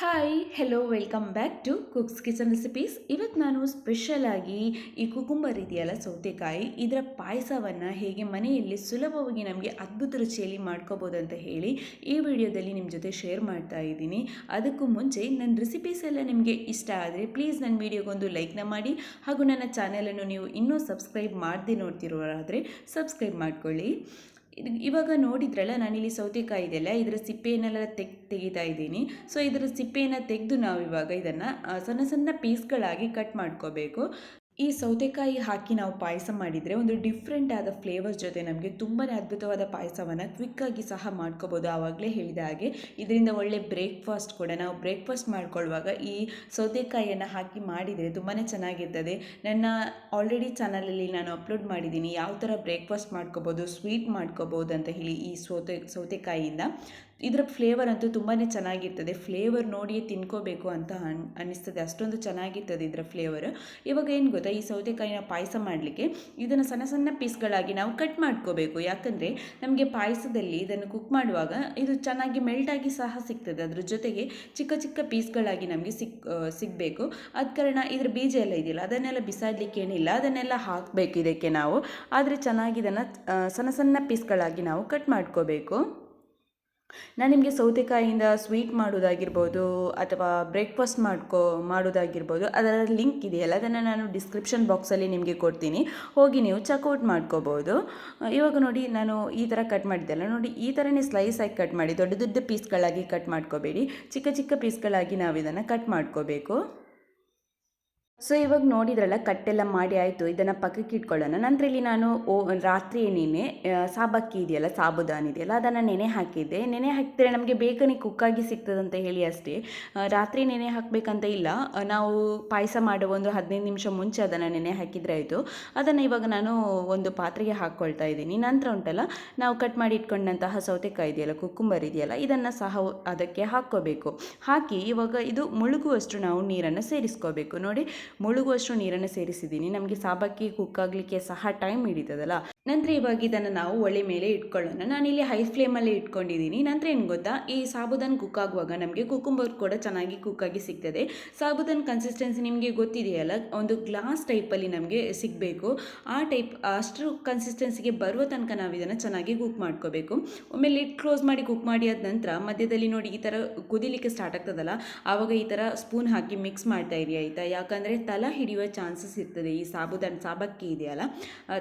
Hi hello welcome back to cooks kitchen recipes ಇವತ್ತು ನಾನು ಸ್ಪೆಷಲಾಗಿ ಈ ಕುಕುಂಬರ್ ಇದೆಯಲ್ಲ ಸೌತೆಕಾಯಿ, ಇದರ ಪಾಯಸವನ್ನು ಹೇಗೆ ಮನೆಯಲ್ಲಿ ಸುಲಭವಾಗಿ ನಮಗೆ ಅದ್ಭುತ ರುಚಿಯಲ್ಲಿ ಮಾಡ್ಕೋಬೋದು ಅಂತ ಹೇಳಿ ಈ ವಿಡಿಯೋದಲ್ಲಿ ನಿಮ್ಮ ಜೊತೆ ಶೇರ್ ಮಾಡ್ತಾ ಇದ್ದೀನಿ. ಅದಕ್ಕೂ ಮುಂಚೆ ನನ್ನ ರೆಸಿಪೀಸ್ ಎಲ್ಲ ನಿಮಗೆ ಇಷ್ಟ ಆದರೆ ಪ್ಲೀಸ್ ನನ್ನ ವಿಡಿಯೋಗೊಂದು ಲೈಕ್ನ ಮಾಡಿ. ಹಾಗೂ ನನ್ನ ಚಾನೆಲನ್ನು ನೀವು ಇನ್ನೂ ಸಬ್ಸ್ಕ್ರೈಬ್ ಮಾಡದೆ ನೋಡ್ತಿರೋರಾದರೆ ಸಬ್ಸ್ಕ್ರೈಬ್ ಮಾಡ್ಕೊಳ್ಳಿ. ಇದು ಇವಾಗ ನೋಡಿದ್ರಲ್ಲ, ನಾನಿಲ್ಲಿ ಸೌತೆಕಾಯಿ ಇದೆಯಲ್ಲ, ಇದರ ಸಿಪ್ಪೆಯನ್ನೆಲ್ಲ ತೆಗ್, ತೆಗಿತಾ ಇದ್ದೀನಿ. ಸೊ ಇದರ ಸಿಪ್ಪೆಯನ್ನು ತೆಗೆದು ನಾವು ಇವಾಗ ಇದನ್ನು ಸಣ್ಣ ಸಣ್ಣ ಪೀಸ್ಗಳಾಗಿ ಕಟ್ ಮಾಡ್ಕೋಬೇಕು. ಈ ಸೌತೆಕಾಯಿ ಹಾಕಿ ನಾವು ಪಾಯಸ ಮಾಡಿದರೆ ಒಂದು ಡಿಫ್ರೆಂಟ್ ಆದ ಫ್ಲೇವರ್ಸ್ ಜೊತೆ ನಮಗೆ ತುಂಬಾ ಅದ್ಭುತವಾದ ಪಾಯಸವನ್ನು ಕ್ವಿಕ್ಕಾಗಿ ಸಹ ಮಾಡ್ಕೋಬೋದು. ಆವಾಗಲೇ ಹೇಳಿದ ಹಾಗೆ ಇದರಿಂದ ಒಳ್ಳೆ ಬ್ರೇಕ್ಫಾಸ್ಟ್ ಕೂಡ ನಾವು ಬ್ರೇಕ್ಫಾಸ್ಟ್ ಮಾಡ್ಕೊಳ್ಳುವಾಗ ಈ ಸೌತೆಕಾಯಿಯನ್ನು ಹಾಕಿ ಮಾಡಿದರೆ ತುಂಬಾ ಚೆನ್ನಾಗಿರ್ತದೆ. ನನ್ನ ಆಲ್ರೆಡಿ ಚಾನಲಲ್ಲಿ ನಾನು ಅಪ್ಲೋಡ್ ಮಾಡಿದ್ದೀನಿ. ಯಾವ ಥರ ಬ್ರೇಕ್ಫಾಸ್ಟ್ ಮಾಡ್ಕೋಬೋದು ಸ್ವೀಟ್ ಮಾಡ್ಕೋಬೋದು ಅಂತ ಹೇಳಿ ಈ ಸೌತೆ, ಸೌತೆಕಾಯಿಯಿಂದ. ಇದರ ಫ್ಲೇವರ್ ಅಂತೂ ತುಂಬಾ ಚೆನ್ನಾಗಿರ್ತದೆ. ಫ್ಲೇವರ್ ನೋಡಿಯೇ ತಿನ್ಕೋಬೇಕು ಅಂತ ಅನ್, ಅನ್ನಿಸ್ತದೆ. ಅಷ್ಟೊಂದು ಚೆನ್ನಾಗಿರ್ತದೆ ಇದರ ಫ್ಲೇವರ್ ಇವಾಗ ಏನು ಗೊತ್ತಾ? ಈ ಸೌತೆಕಾಯಿನ ಪಾಯಸ ಮಾಡಲಿಕ್ಕೆ ಇದನ್ನು ಸಣ್ಣ ಸಣ್ಣ ಪೀಸ್ಗಳಾಗಿ ನಾವು ಕಟ್ ಮಾಡ್ಕೋಬೇಕು. ಯಾಕಂದರೆ ನಮಗೆ ಪಾಯಸದಲ್ಲಿ ಇದನ್ನು ಕುಕ್ ಮಾಡುವಾಗ ಇದು ಚೆನ್ನಾಗಿ ಮೆಲ್ಟಾಗಿ ಸಹ ಸಿಗ್ತದೆ. ಅದ್ರ ಜೊತೆಗೆ ಚಿಕ್ಕ ಚಿಕ್ಕ ಪೀಸ್ಗಳಾಗಿ ನಮಗೆ ಸಿಕ್ ಸಿಗಬೇಕು. ಆದ ಕಾರಣ ಇದ್ರ ಬೀಜ ಎಲ್ಲ ಇದೆಯಲ್ಲ, ಅದನ್ನೆಲ್ಲ ಬಿಸಾಡಲಿಕ್ಕೆ ಏನಿಲ್ಲ. ಅದನ್ನೆಲ್ಲ ಹಾಕಬೇಕು ಇದಕ್ಕೆ ನಾವು. ಆದರೆ ಚೆನ್ನಾಗಿ ಇದನ್ನು ಸಣ್ಣ ಸಣ್ಣ ಪೀಸ್ಗಳಾಗಿ ನಾವು ಕಟ್ ಮಾಡ್ಕೋಬೇಕು. ನಾನು ನಿಮಗೆ ಸೌತೆಕಾಯಿಯಿಂದ ಸ್ವೀಟ್ ಮಾಡೋದಾಗಿರ್ಬೋದು ಅಥವಾ ಬ್ರೇಕ್ಫಾಸ್ಟ್ ಮಾಡ್ಕೋ, ಮಾಡೋದಾಗಿರ್ಬೋದು ಅದರ ಲಿಂಕ್ ಇದೆಯಲ್ಲ? ಅದನ್ನು ನಾನು ಡಿಸ್ಕ್ರಿಪ್ಷನ್ ಬಾಕ್ಸಲ್ಲಿ ನಿಮಗೆ ಕೊಡ್ತೀನಿ. ಹೋಗಿ ನೀವು ಚೆಕ್ಔಟ್ ಮಾಡ್ಕೋಬೋದು. ಇವಾಗ ನೋಡಿ, ನಾನು ಈ ಥರ ಕಟ್ ಮಾಡಿದ್ದೆಲ್ಲ ನೋಡಿ, ಈ ಥರನೇ ಸ್ಲೈಸ್ ಆಗಿ ಕಟ್ ಮಾಡಿ, ದೊಡ್ಡ ದೊಡ್ಡ ಪೀಸ್ಗಳಾಗಿ ಕಟ್ ಮಾಡ್ಕೋಬೇಡಿ. ಚಿಕ್ಕ ಚಿಕ್ಕ ಪೀಸ್ಗಳಾಗಿ ನಾವು ಇದನ್ನು ಕಟ್ ಮಾಡ್ಕೋಬೇಕು. ಸೊ ಇವಾಗ ನೋಡಿದ್ರಲ್ಲ, ಕಟ್ಟೆಲ್ಲ ಮಾಡಿ ಆಯಿತು, ಇದನ್ನು ಪಕ್ಕಕ್ಕೆ ಇಟ್ಕೊಳ್ಳೋಣ. ನಂತರ ಇಲ್ಲಿ ನಾನು ಓ, ರಾತ್ರಿ ನೆನೆ ಸಾಬಕ್ಕಿ ಇದೆಯಲ್ಲ, ಸಾಬುದಾನ ಇದೆಯಲ್ಲ, ಅದನ್ನು ನೆನೆ ಹಾಕಿದ್ದೆ. ನೆನೆ ಹಾಕಿದರೆ ನಮಗೆ ಬೇಗನೆ ಕುಕ್ಕಾಗಿ ಸಿಗ್ತದಂತ ಹೇಳಿ ಅಷ್ಟೇ. ರಾತ್ರಿ ನೆನೆ ಹಾಕಬೇಕಂತ ಇಲ್ಲ. ನಾವು ಪಾಯಸ ಮಾಡೋ ಒಂದು ಹದಿನೈದು ನಿಮಿಷ ಮುಂಚೆ ಅದನ್ನು ನೆನೆ ಹಾಕಿದರೆ ಆಯಿತು. ಅದನ್ನು ಇವಾಗ ನಾನು ಒಂದು ಪಾತ್ರೆಗೆ ಹಾಕ್ಕೊಳ್ತಾ ಇದ್ದೀನಿ. ನಂತರ ಉಂಟಲ್ಲ, ನಾವು ಕಟ್ ಮಾಡಿ ಇಟ್ಕೊಂಡಂತಹ ಸೌತೆಕಾಯಿ ಇದೆಯಲ್ಲ, ಕುಕ್ಕುಂಬರ್ ಇದೆಯಲ್ಲ, ಇದನ್ನು ಸಹ ಅದಕ್ಕೆ ಹಾಕ್ಕೋಬೇಕು. ಹಾಕಿ ಇವಾಗ ಇದು ಮುಳುಗುವಷ್ಟು ನಾವು ನೀರನ್ನು ಸೇರಿಸ್ಕೋಬೇಕು. ನೋಡಿ ಮುಳುಗುವಷ್ಟು ನೀರನ್ನು ಸೇರಿಸಿದ್ದೀನಿ. ನಮಗೆ ಸಾಬಕ್ಕಿ ಕುಕ್ ಆಗಲಿಕ್ಕೆ ಸಹ ಟೈಮ್ ಹಿಡಿತದಲ್ಲ. ನಂತರ ಇವಾಗ ಇದನ್ನು ನಾವು ಒಳ್ಳೆ ಮೇಲೆ ಇಟ್ಕೊಳ್ಳೋಣ. ನಾನಿಲ್ಲಿ ಹೈ ಫ್ಲೇಮಲ್ಲಿ ಇಟ್ಕೊಂಡಿದ್ದೀನಿ. ನಂತರ ಏನು ಗೊತ್ತಾ? ಈ ಸಾಬುದಾನ್ ಕುಕ್ ಆಗುವಾಗ ನಮಗೆ ಕುಕುಂಬರ್ ಕೂಡ ಚೆನ್ನಾಗಿ ಕುಕ್ಕಾಗಿ ಸಿಗ್ತದೆ. ಸಾಬುದಾನ್ ಕನ್ಸಿಸ್ಟೆನ್ಸಿ ನಿಮಗೆ ಗೊತ್ತಿದೆಯಲ್ಲ? ಒಂದು ಗ್ಲಾಸ್ ಟೈಪಲ್ಲಿ ನಮಗೆ ಸಿಗಬೇಕು. ಆ ಟೈಪ್ ಅಷ್ಟು ಕನ್ಸಿಸ್ಟೆನ್ಸಿಗೆ ಬರುವ ತನಕ ನಾವು ಇದನ್ನು ಚೆನ್ನಾಗಿ ಕುಕ್ ಮಾಡ್ಕೋಬೇಕು. ಒಮ್ಮೆ ಲಿಡ್ ಕ್ಲೋಸ್ ಮಾಡಿ ಕುಕ್ ಮಾಡಿ ಆದ ನಂತರ ಮಧ್ಯದಲ್ಲಿ ನೋಡಿ ಈ ಥರ ಕುದಿಲಿಕ್ಕೆ ಸ್ಟಾರ್ಟ್ ಆಗ್ತದಲ್ಲ? ಆವಾಗ ಈ ಥರ ಸ್ಪೂನ್ ಹಾಕಿ ಮಿಕ್ಸ್ ಮಾಡ್ತಾ ಇರಿ ಆಯಿತಾ? ಯಾಕಂದರೆ ತಲೆ ಹಿಡಿಯುವ ಚಾನ್ಸಸ್ ಇರ್ತದೆ ಈ ಸಾಬುದಾನ್ ಸಾಬಕ್ಕಿ ಇದೆಯಲ್ಲ?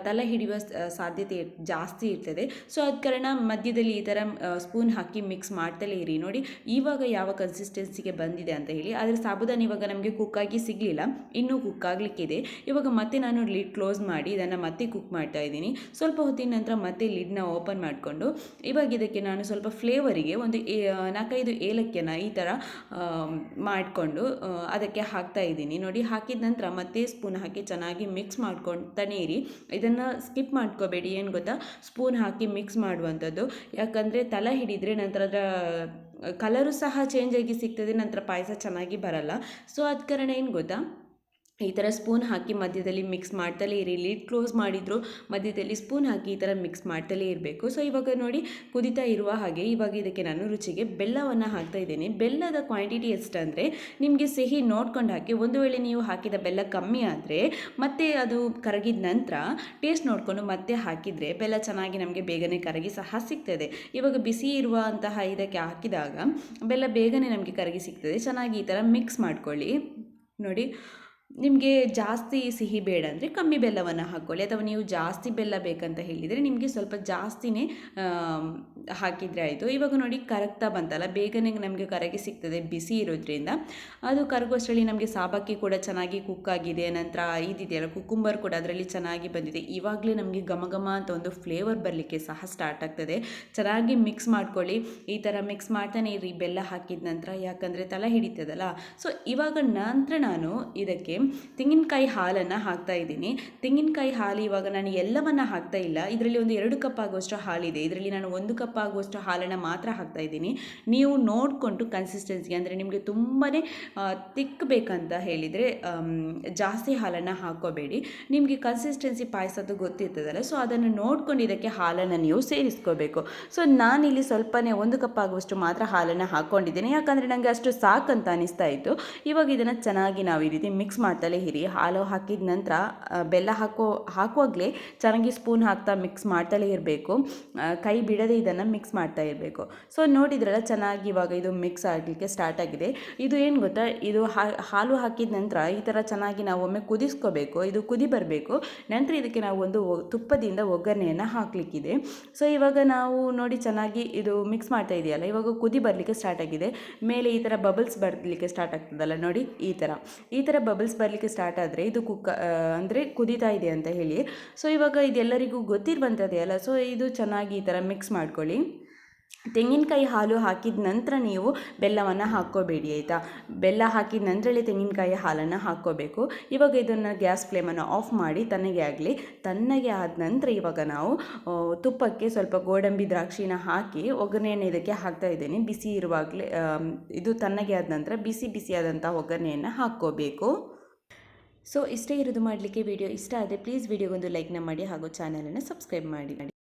ತಲೆ ಹಿಡಿಯುವ ಸಾಧ್ಯತೆ ಜಾಸ್ತಿ ಇರ್ತದೆ. ಸೊ ಅದ ಕಾರಣ ಮಧ್ಯದಲ್ಲಿ ಈ ಥರ ಸ್ಪೂನ್ ಹಾಕಿ ಮಿಕ್ಸ್ ಮಾಡ್ತಲೇ ಇರಿ. ನೋಡಿ, ಇವಾಗ ಯಾವ ಕನ್ಸಿಸ್ಟೆನ್ಸಿಗೆ ಬಂದಿದೆ ಅಂತ ಹೇಳಿ, ಆದರೆ ಸಾಬುದಾನ ಇವಾಗ ನಮಗೆ ಕುಕ್ಕಾಗಿ ಸಿಗಲಿಲ್ಲ. ಇನ್ನೂ ಕುಕ್ ಆಗಲಿಕ್ಕಿದೆ. ಇವಾಗ ಮತ್ತೆ ನಾನು ಲಿಡ್ ಕ್ಲೋಸ್ ಮಾಡಿ, ಇದನ್ನು ಮತ್ತೆ ಕುಕ್ ಮಾಡ್ತಾ ಇದ್ದೀನಿ. ಸ್ವಲ್ಪ ಹೊತ್ತಿನ ನಂತರ ಮತ್ತೆ ಲಿಡ್ನ ಓಪನ್ ಮಾಡಿಕೊಂಡು, ಇವಾಗ ಇದಕ್ಕೆ ನಾನು ಸ್ವಲ್ಪ ಫ್ಲೇವರಿಗೆ ಒಂದು ನಾಲ್ಕೈದು ಏಲಕ್ಕಿಯನ್ನು ಈ ಥರ ಮಾಡಿಕೊಂಡು ಅದಕ್ಕೆ ಹಾಕ್ತಾ ಇದ್ದೀನಿ. ನೋಡಿ, ಹಾಕಿದ ನಂತರ ಮತ್ತೆ ಸ್ಪೂನ್ ಹಾಕಿ ಚೆನ್ನಾಗಿ ಮಿಕ್ಸ್ ಮಾಡ್ಕೊಂಡು ಇರಿ. ಇದನ್ನು ಸ್ಕಿಪ್ ಮಾಡ್ಕೋಬೇಡಿ ಏನು ಗೊತ್ತಾ? ಸ್ಪೂನ್ ಹಾಕಿ ಮಿಕ್ಸ್ ಮಾಡುವಂಥದ್ದು. ಯಾಕಂದರೆ ತಲೆ ಹಿಡಿದರೆ ನಂತರ ಅದರ ಕಲರು ಸಹ ಚೇಂಜ್ ಆಗಿ ಸಿಗ್ತದೆ, ನಂತರ ಪಾಯಸ ಚೆನ್ನಾಗಿ ಬರಲ್ಲ. ಸೊ ಅದ ಕಾರಣ ಏನು ಗೊತ್ತಾ? ಈ ಥರ ಸ್ಪೂನ್ ಹಾಕಿ ಮಧ್ಯದಲ್ಲಿ ಮಿಕ್ಸ್ ಮಾಡ್ತಲೇ ಇರಿ. ಲಿಡ್ ಕ್ಲೋಸ್ ಮಾಡಿದ್ರು ಮಧ್ಯದಲ್ಲಿ ಸ್ಪೂನ್ ಹಾಕಿ ಈ ಥರ ಮಿಕ್ಸ್ ಮಾಡ್ತಲೇ ಇರಬೇಕು. ಸೊ ಇವಾಗ ನೋಡಿ ಕುದಿತಾ ಇರುವ ಹಾಗೆ ಇವಾಗ ಇದಕ್ಕೆ ನಾನು ರುಚಿಗೆ ಬೆಲ್ಲವನ್ನು ಹಾಕ್ತಾ ಇದ್ದೇನೆ. ಬೆಲ್ಲದ ಕ್ವಾಂಟಿಟಿ ಎಷ್ಟಂದರೆ ನಿಮಗೆ ಸಿಹಿ ನೋಡ್ಕೊಂಡು ಹಾಕಿ, ಒಂದು ವೇಳೆ ನೀವು ಹಾಕಿದ ಬೆಲ್ಲ ಕಮ್ಮಿ ಆದರೆ ಮತ್ತೆ ಅದು ಕರಗಿದ ನಂತರ ಟೇಸ್ಟ್ ನೋಡಿಕೊಂಡು ಮತ್ತೆ ಹಾಕಿದರೆ ಬೆಲ್ಲ ಚೆನ್ನಾಗಿ ನಮಗೆ ಬೇಗನೆ ಕರಗಿ ಸಹ ಸಿಗ್ತದೆ. ಇವಾಗ ಬಿಸಿ ಇರುವಂತಹ ಇದಕ್ಕೆ ಹಾಕಿದಾಗ ಬೆಲ್ಲ ಬೇಗನೆ ನಮಗೆ ಕರಗಿ ಸಿಗ್ತದೆ. ಚೆನ್ನಾಗಿ ಈ ಥರ ಮಿಕ್ಸ್ ಮಾಡ್ಕೊಳ್ಳಿ. ನೋಡಿ. ನಿಮಗೆ ಜಾಸ್ತಿ ಸಿಹಿ ಬೇಡ ಅಂದರೆ ಕಮ್ಮಿ ಬೆಲ್ಲವನ್ನು ಹಾಕ್ಕೊಳ್ಳಿ ಅಥವಾ ನೀವು ಜಾಸ್ತಿ ಬೆಲ್ಲ ಬೇಕಂತ ಹೇಳಿದರೆ ನಿಮಗೆ ಸ್ವಲ್ಪ ಜಾಸ್ತಿನೇ ಹಾಕಿದರೆ ಆಯಿತು. ಇವಾಗ ನೋಡಿ ಕರಗ್ತಾ ಬಂತಲ್ಲ, ಬೇಗನೆ ನಮಗೆ ಕರಗಿ ಸಿಗ್ತದೆ, ಬಿಸಿ ಇರೋದ್ರಿಂದ. ಅದು ಕರಗುವಷ್ಟರಲ್ಲಿ ನಮಗೆ ಸಾಬಕ್ಕಿ ಕೂಡ ಚೆನ್ನಾಗಿ ಕುಕ್ ಆಗಿದೆ, ನಂತರ ಇದಿದೆಯಲ್ಲ ಕುಕುಂಬರ್ ಕೂಡ ಅದರಲ್ಲಿ ಚೆನ್ನಾಗಿ ಬಂದಿದೆ. ಇವಾಗಲೇ ನಮಗೆ ಘಮ ಅಂತ ಒಂದು ಫ್ಲೇವರ್ ಬರಲಿಕ್ಕೆ ಸಹ ಸ್ಟಾರ್ಟ್ ಆಗ್ತದೆ. ಚೆನ್ನಾಗಿ ಮಿಕ್ಸ್ ಮಾಡ್ಕೊಳ್ಳಿ. ಈ ಥರ ಮಿಕ್ಸ್ ಮಾಡ್ತಾನೆ ಇರಿ, ಬೆಲ್ಲ ಹಾಕಿದ ನಂತರ, ಯಾಕಂದರೆ ತಲೆ ಹಿಡಿತದಲ್ಲ. ಸೊ ಇವಾಗ ನಂತರ ನಾನು ಇದಕ್ಕೆ ತೆಂಗಿನಕಾಯಿ ಹಾಲನ್ನು ಹಾಕ್ತಾ ಇದ್ದೀನಿ. ತೆಂಗಿನಕಾಯಿ ಹಾಲು ಇವಾಗ ನಾನು ಎಲ್ಲವನ್ನು ಹಾಕ್ತಾ ಇಲ್ಲ. ಇದರಲ್ಲಿ ಒಂದು ಎರಡು ಕಪ್ ಆಗುವಷ್ಟು ಹಾಲಿದೆ. ಇದರಲ್ಲಿ ನಾನು ಒಂದು ಕಪ್ ಕಪ್ ಆಗುವಷ್ಟು ಹಾಲನ್ನು ಮಾತ್ರ ಹಾಕ್ತಾ ಇದ್ದೀನಿ. ನೀವು ನೋಡಿಕೊಂಡು ಕನ್ಸಿಸ್ಟೆನ್ಸಿ ಅಂದರೆ ನಿಮಗೆ ತುಂಬಾ ತಿಕ್ ಬೇಕಂತ ಹೇಳಿದರೆ ಜಾಸ್ತಿ ಹಾಲನ್ನು ಹಾಕೋಬೇಡಿ ನಿಮಗೆ ಕನ್ಸಿಸ್ಟೆನ್ಸಿ ಪಾಯಸದ್ದು ಗೊತ್ತಿರ್ತದಲ್ಲ ಸೊ ಅದನ್ನು ನೋಡ್ಕೊಂಡು ಇದಕ್ಕೆ ಹಾಲನ್ನು ನೀವು ಸೇರಿಸ್ಕೋಬೇಕು. ಸೊ ನಾನಿಲ್ಲಿ ಸ್ವಲ್ಪನೇ, ಒಂದು ಕಪ್ ಆಗುವಷ್ಟು ಮಾತ್ರ ಹಾಲನ್ನು ಹಾಕ್ಕೊಂಡಿದ್ದೀನಿ. ಯಾಕಂದರೆ ನನಗೆ ಅಷ್ಟು ಸಾಕಂತ ಅನಿಸ್ತಾ ಇತ್ತು. ಇವಾಗ ಇದನ್ನು ಚೆನ್ನಾಗಿ ನಾವು ಈ ರೀತಿ ಮಿಕ್ಸ್ ಮಾಡ್ತಲೇ ಇರಿ. ಹಾಲು ಹಾಕಿದ ನಂತರ ಬೆಲ್ಲ ಹಾಕೋ, ಹಾಕುವಾಗಲೇ ಚೆನ್ನಾಗಿ ಸ್ಪೂನ್ ಹಾಕ್ತಾ ಮಿಕ್ಸ್ ಮಾಡ್ತಲೇ ಇರಬೇಕು. ಕೈ ಬಿಡದೆ ಇದನ್ನು ಮಿಕ್ಸ್ ಮಾಡ್ತಾ ಇರಬೇಕು. ಸೊ ನೋಡಿದ್ರಲ್ಲ, ಚೆನ್ನಾಗಿ ಇವಾಗ ಇದು ಮಿಕ್ಸ್ ಆಗಲಿಕ್ಕೆ ಸ್ಟಾರ್ಟ್ ಆಗಿದೆ. ಇದು ಏನು ಗೊತ್ತಾ? ಇದು ಹಾಲು ಹಾಕಿದ ನಂತರ ಈ ಥರ ಚೆನ್ನಾಗಿ ನಾವು ಒಮ್ಮೆ ಕುದಿಸ್ಕೋಬೇಕು. ಇದು ಕುದಿ ಬರಬೇಕು. ನಂತರ ಇದಕ್ಕೆ ನಾವು ಒಂದು ತುಪ್ಪದಿಂದ ಒಗ್ಗರಣೆಯನ್ನು ಹಾಕಲಿಕ್ಕಿದೆ. ಸೊ ಇವಾಗ ನಾವು ನೋಡಿ ಚೆನ್ನಾಗಿ ಇದು ಮಿಕ್ಸ್ ಮಾಡ್ತಾ ಇದೆಯಲ್ಲ? ಇವಾಗ ಕುದಿ ಬರಲಿಕ್ಕೆ ಸ್ಟಾರ್ಟ್ ಆಗಿದೆ. ಮೇಲೆ ಈ ಥರ ಬಬಲ್ಸ್ ಬರಲಿಕ್ಕೆ ಸ್ಟಾರ್ಟ್ ಆಗ್ತದಲ್ಲ ನೋಡಿ, ಈ ಥರ ಈ ಥರ ಬಬಲ್ಸ್ ಬರಲಿಕ್ಕೆ ಸ್ಟಾರ್ಟ್ ಆದರೆ ಇದು ಕುಕ್ಕ ಅಂದರೆ ಕುದೀತಾ ಇದೆ ಅಂತ ಹೇಳಿ. ಸೊ ಇವಾಗ ಇದೆಲ್ಲರಿಗೂ ಗೊತ್ತಿರುವಂಥದ್ದೇ ಅಲ್ಲ? ಸೊ ಇದು ಚೆನ್ನಾಗಿ ಈ ಥರ ಮಿಕ್ಸ್ ಮಾಡ್ಕೊಳ್ಳಿ. ತೆಂಗಿನಕಾಯಿ ಹಾಲು ಹಾಕಿದ ನಂತರ ನೀವು ಬೆಲ್ಲವನ್ನು ಹಾಕ್ಕೋಬೇಡಿ, ಆಯಿತಾ? ಬೆಲ್ಲ ಹಾಕಿದ ನಂತರಲೇ ತೆಂಗಿನಕಾಯಿ ಹಾಲನ್ನು ಹಾಕ್ಕೋಬೇಕು. ಇವಾಗ ಇದನ್ನು ಗ್ಯಾಸ್ ಫ್ಲೇಮನ್ನು ಆಫ್ ಮಾಡಿ ತನಗೆ ಆಗಲಿ. ತಣ್ಣಗೆ ಆದ ನಂತರ ಇವಾಗ ನಾವು ತುಪ್ಪಕ್ಕೆ ಸ್ವಲ್ಪ ಗೋಡಂಬಿ ದ್ರಾಕ್ಷಿನ ಹಾಕಿ ಒಗ್ಗರಣೆಯನ್ನು ಇದಕ್ಕೆ ಹಾಕ್ತಾ ಇದ್ದೀನಿ. ಬಿಸಿ ಇರುವಾಗಲೇ ಇದು ತಣ್ಣಗೆ ಆದ ನಂತರ ಬಿಸಿ ಬಿಸಿಯಾದಂಥ ಒಗ್ಗರಣೆಯನ್ನು ಹಾಕ್ಕೋಬೇಕು. ಸೊ, ಇಷ್ಟೇ ಇರೋದು ಮಾಡಲಿಕ್ಕೆ ವಿಡಿಯೋ ಇಷ್ಟ ಆದರೆ ಪ್ಲೀಸ್ ವಿಡಿಯೋಗೊಂದು ಲೈಕ್ನ ಮಾಡಿ ಹಾಗೂ ಚಾನಲನ್ನು ಸಬ್ಸ್ಕ್ರೈಬ್ ಮಾಡಿ.